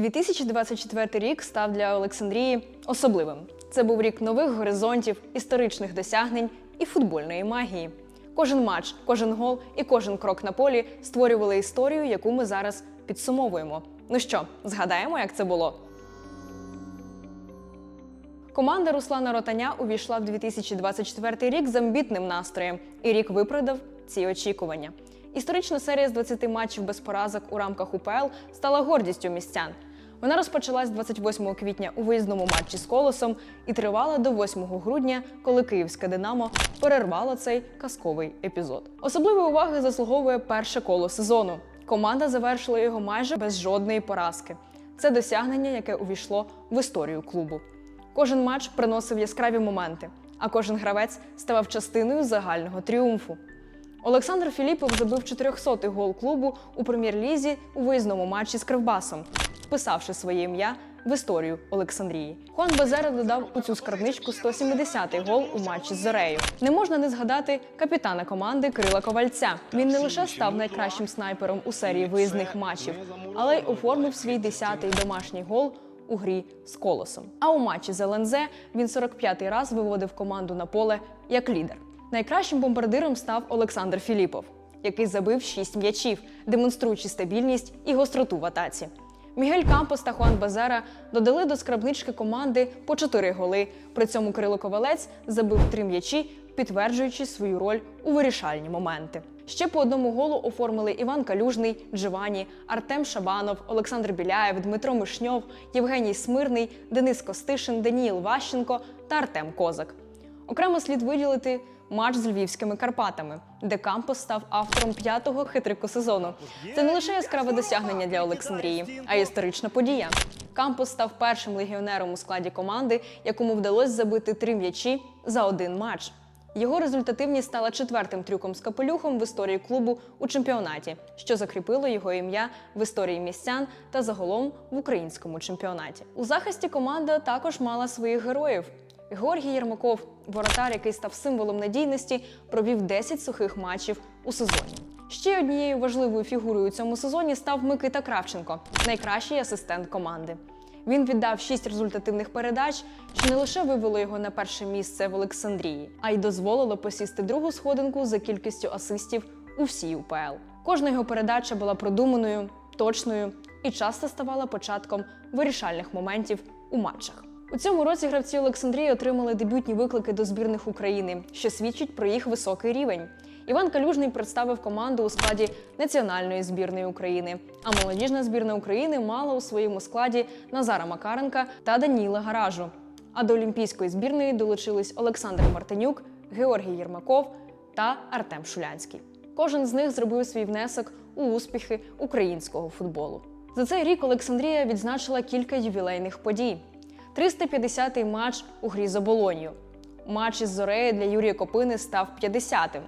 2024 рік став для Олександрії особливим. Це був рік нових горизонтів, історичних досягнень і футбольної магії. Кожен матч, кожен гол і кожен крок на полі створювали історію, яку ми зараз підсумовуємо. Ну що, згадаємо, як це було? Команда Руслана Ротаня увійшла в 2024 рік з амбітним настроєм, і рік виправдав ці очікування. Історична серія з 20 матчів без поразок у рамках УПЛ стала гордістю містян. Вона розпочалась 28 квітня у виїзному матчі з колосом і тривала до 8 грудня, коли київське Динамо перервало цей казковий епізод. Особливої уваги заслуговує перше коло сезону. Команда завершила його майже без жодної поразки. Це досягнення, яке увійшло в історію клубу. Кожен матч приносив яскраві моменти, а кожен гравець ставав частиною загального тріумфу. Олександр Філіпов забив 400-й гол клубу у прем'єр-лізі у виїзному матчі з Кривбасом, вписавши своє ім'я в історію Олександрії. Хуан Базера додав у цю скарбничку 170-й гол у матчі з Зорею. Не можна не згадати капітана команди Крила Ковальця. Він не лише став найкращим снайпером у серії виїзних матчів, але й оформив свій 10-й домашній гол у грі з колосом. А у матчі з ЛНЗ він 45-й раз виводив команду на поле як лідер. Найкращим бомбардиром став Олександр Філіпов, який забив 6 м'ячів, демонструючи стабільність і гостроту в атаці. Мігель Кампос та Хуан Базера додали до скрабнички команди по 4 голи. При цьому Кирило Ковалець забив 3 м'ячі, підтверджуючи свою роль у вирішальні моменти. Ще по одному голу оформили Іван Калюжний, Дживані, Артем Шабанов, Олександр Біляєв, Дмитро Мишньов, Євгеній Смирний, Денис Костишин, Даніїл Ващенко та Артем Козак. Окремо слід виділити матч з львівськими Карпатами, де Кампос став автором п'ятого хитрику сезону. Це не лише яскраве досягнення для Олександрії, а й історична подія. Кампос став першим легіонером у складі команди, якому вдалося забити три м'ячі за один матч. Його результативність стала четвертим трюком з капелюхом в історії клубу у чемпіонаті, що закріпило його ім'я в історії містян та загалом в українському чемпіонаті. У захисті команда також мала своїх героїв. Георгій Єрмаков, воротар, який став символом надійності, провів 10 сухих матчів у сезоні. Ще однією важливою фігурою у цьому сезоні став Микита Кравченко, найкращий асистент команди. Він віддав шість результативних передач, що не лише вивело його на перше місце в Олександрії, а й дозволило посісти другу сходинку за кількістю асистів у всій УПЛ. Кожна його передача була продуманою, точною і часто ставала початком вирішальних моментів у матчах. У цьому році гравці Олександрії отримали дебютні виклики до збірних України, що свідчить про їх високий рівень. Іван Калюжний представив команду у складі національної збірної України. А молодіжна збірна України мала у своєму складі Назара Макаренка та Даніла Гаражу. А до олімпійської збірної долучились Олександр Мартинюк, Георгій Єрмаков та Артем Шулянський. Кожен з них зробив свій внесок у успіхи українського футболу. За цей рік Олександрія відзначила кілька ювілейних подій. 350-й матч у грі за Болонью. Матч із Зорею для Юрія Копини став 50-тим.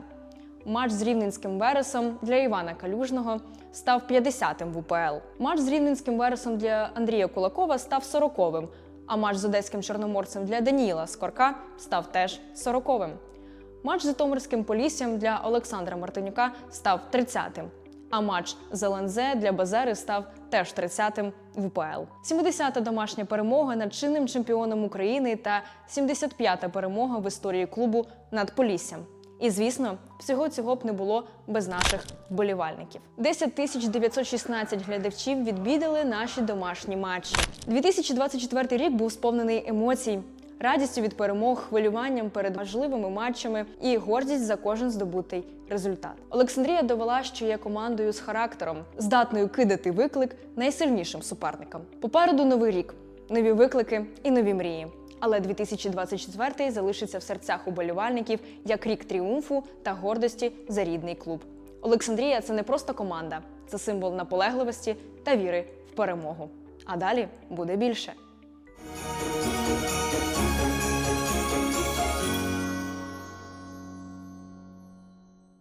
Матч з Рівненським Вересом для Івана Калюжного став 50-тим в УПЛ. Матч з Рівненським Вересом для Андрія Кулакова став 40-вим, а матч з Одеським Чорноморцем для Даніла Скорка став теж 40-вим. Матч з Житомирським Поліссям для Олександра Мартинюка став 30-тим. А матч з ЛНЗ для Базери став теж 30-тим в УПЛ. 70-та домашня перемога над чинним чемпіоном України та 75-та перемога в історії клубу над Поліссям. І звісно, всього цього б не було без наших вболівальників. 10 тисяч 916 глядачів відвідали наші домашні матчі. 2024 рік був сповнений емоцій, радістю від перемог, хвилюванням перед важливими матчами і гордість за кожен здобутий результат. Олександрія довела, що є командою з характером, здатною кидати виклик найсильнішим суперникам. Попереду новий рік, нові виклики і нові мрії. Але 2024 залишиться в серцях уболівальників як рік тріумфу та гордості за рідний клуб. Олександрія це не просто команда, це символ наполегливості та віри в перемогу. А далі буде більше.